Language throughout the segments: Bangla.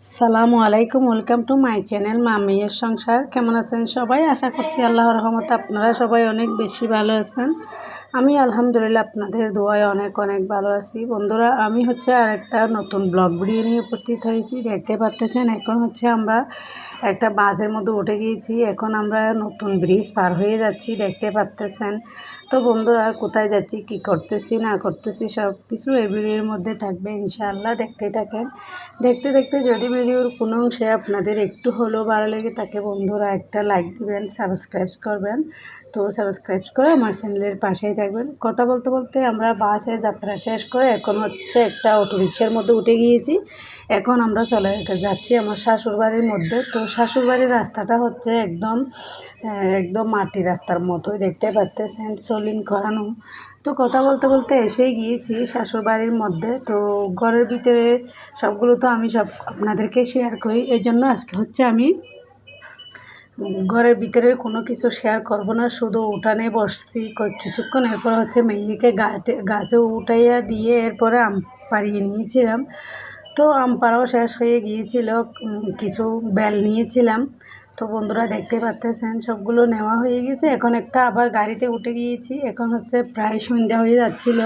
সালামু আলাইকুম, ওয়েলকাম টু মাই চ্যানেল মামিয়ের সংসার। কেমন আছেন সবাই? আশা করছি আল্লাহর রহমতে আপনারা সবাই অনেক বেশি ভালো আছেন। আমি আলহামদুলিল্লাহ আপনাদের দোয়ায় অনেক অনেক ভালো আছি। বন্ধুরা, আমি হচ্ছে আর একটা নতুন ব্লগ ভিডিও নিয়ে উপস্থিত হয়েছি। দেখতে পারতেছেন এখন হচ্ছে আমরা একটা বাসের মধ্যে উঠে গিয়েছি। এখন আমরা নতুন ব্রিজ পার হয়ে যাচ্ছি, দেখতে পারতেছেন তো বন্ধুরা, কোথায় যাচ্ছি, কি করতেছি, না করতেছি সব কিছু এই ভিডিওর মধ্যে থাকবে, ইনশাআল্লাহ দেখতে থাকেন। দেখতে দেখতে যদি ভিডিওর কোনো অংশে আপনাদের একটু হলেও ভালো লেগে থাকে, বন্ধুরা একটা লাইক দিবেন সাবস্ক্রাইব করবেন। তো সাবস্ক্রাইব করে আমার চ্যানেলের পাশেই থাকবেন। কথা বলতে বলতে আমরা বাসে যাত্রা শেষ করে এখন হচ্ছে একটা অটো রিক্সার মধ্যে উঠে গিয়েছি। এখন আমরা চলে যাচ্ছি আমার শাশুড়বাড়ির মধ্যে। তো শ্বশুরবাড়ির রাস্তাটা হচ্ছে একদম একদম মাটি রাস্তার মতোই দেখতে পাচ্ছেন সোলিং করানো। তো কথা বলতে বলতে এসেই গিয়েছি শ্বশুরবাড়ির মধ্যে। তো ঘরের ভিতরে সবগুলো তো আমি সব আপনাদেরকে শেয়ার করি। এই জন্য আজকে হচ্ছে আমি ঘরের ভিতরে কোনো কিছু শেয়ার করব না। শুধু উঠানে বসছি। কিছুক্ষণ এরপর হচ্ছে মেয়েকে গাটে, গাছে উঠাইয়া দিয়ে এরপরে আম পাড়িয়ে নিয়েছিলাম। তো আম পাড়াও শেষ হয়ে গিয়েছিল। কিছু বেল নিয়েছিলাম। তো বন্ধুরা দেখতে পাচ্তেছেন সবগুলো নেওয়া হয়ে গেছে। এখন একটা আবার গাড়িতে উঠে গিয়েছি। এখন হচ্ছে প্রায় সন্ধ্যা হয়ে যাচ্ছিল।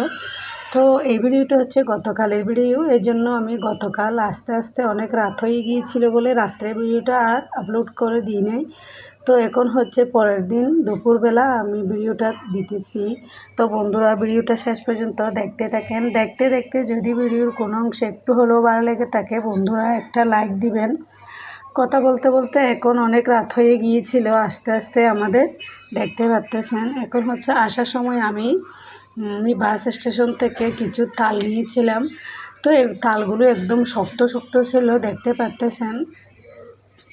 তো এই ভিডিওটা হচ্ছে গতকালের ভিডিও। এই জন্য আমি গতকাল আস্তে আস্তে অনেক রাত হয়ে গিয়েছিল বলে রাত্রে ভিডিওটা আর আপলোড করে দিই নাই। তো এখন হচ্ছে পরের দিন দুপুরবেলা আমি ভিডিওটা দিতেছি। তো বন্ধুরা, ভিডিওটা শেষ পর্যন্ত দেখতে থাকেন। দেখতে দেখতে যদি ভিডিওর কোনো অংশ একটু হলেও ভালো লেগে থাকে, বন্ধুরা একটা লাইক দিবেন। কথা বলতে বলতে এখন অনেক রাত হয়ে গিয়েছিল, আস্তে আস্তে আমাদের দেখতে পারতেছেন। এখন হচ্ছে আসার সময় আমি আমি বাস স্টেশন থেকে কিছু তাল নিয়েছিলাম। তো এই তালগুলো একদম শক্ত শক্ত ছিল, দেখতে পারতেছেন?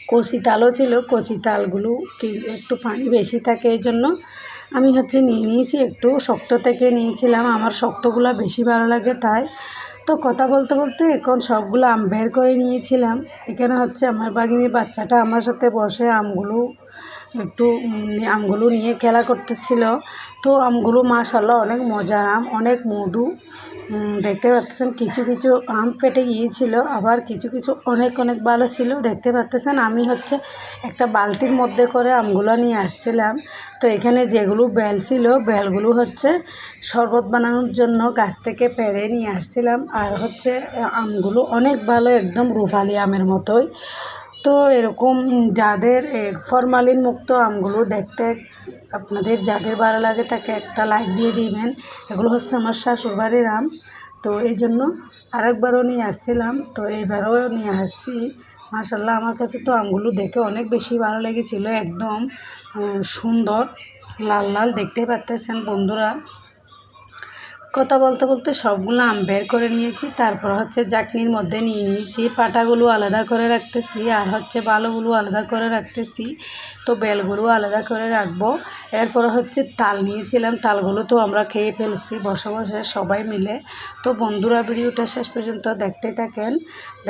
কচি তালও ছিল, কচি তালগুলো কি একটু পানি বেশি থাকে এই জন্য আমি হচ্ছে নিয়ে নিয়েছি, একটু শক্ত থেকে নিয়েছিলাম। আমার শক্তগুলো বেশি ভালো লাগে তাই। তো কথা বলতে বলতে এখন সবগুলো আম বের করে নিয়েছিলাম। এখানে হচ্ছে আমার বাগিনীর বাচ্চাটা আমার সাথে বসে আমগুলো একটু আমগুলো নিয়ে খেলা করতেছিল। তো আমগুলো মাশাল্লাহ অনেক মজার আম, অনেক মধু। দেখতে পাচ্ছেন কিছু কিছু আম ফেটে গিয়েছিল, আবার কিছু কিছু অনেক অনেক ভালো ছিল। দেখতে পাচ্তেছেন আমি হচ্ছে একটা বালতির মধ্যে করে আমগুলো নিয়ে আসছিলাম। তো এখানে যেগুলো বেল ছিল, বেলগুলো হচ্ছে শরবত বানানোর জন্য গাছ থেকে পেরে নিয়ে আসছিলাম। আর হচ্ছে আমগুলো অনেক ভালো, একদম রুফালি আমের মতোই। তো এরকম যাদের ফরমালিন মুক্ত আমগুলো দেখতে আপনাদের যাদের ভালো লাগে তাকে একটা লাইক দিয়ে দিবেন। এগুলো হচ্ছে আমার শাশুড়বাড়ির আম। তো এই জন্য আরেকবারও নিয়ে আসছিলাম। তো এইবারও নিয়ে আসছি। মার্শাল্লাহ আমার কাছে তো আমগুলো দেখে অনেক বেশি ভালো লেগেছিলো, একদম সুন্দর, লাল লাল দেখতে পারতেছেন বন্ধুরা। কথা বলতে বলতে সবগুলো আম বের করে নিয়েছি। তারপর হচ্ছে জাকনির মধ্যে নিয়ে নিয়েছি। পাটাগুলো আলাদা করে রাখতেছি। আর হচ্ছে বালুগুলো আলাদা করে রাখতেছি। তো বেলগুলো আলাদা করে রাখব। এরপর হচ্ছে তাল নিয়েছিলাম, তালগুলো তো আমরা খেয়ে ফেলছি বসে বসে সবাই মিলে। তো বন্ধুরা, ভিডিওটা শেষ পর্যন্ত দেখতে থাকেন।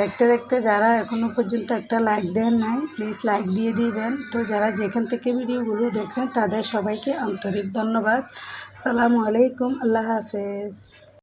দেখতে দেখতে যারা এখনও পর্যন্ত একটা লাইক দেন নাই প্লিজ লাইক দিয়ে দিবেন। তো যারা যেখান থেকে ভিডিওগুলো দেখছেন, তাদের সবাইকে আন্তরিক ধন্যবাদ। সালামু আলাইকুম, আল্লাহ হাফেজ।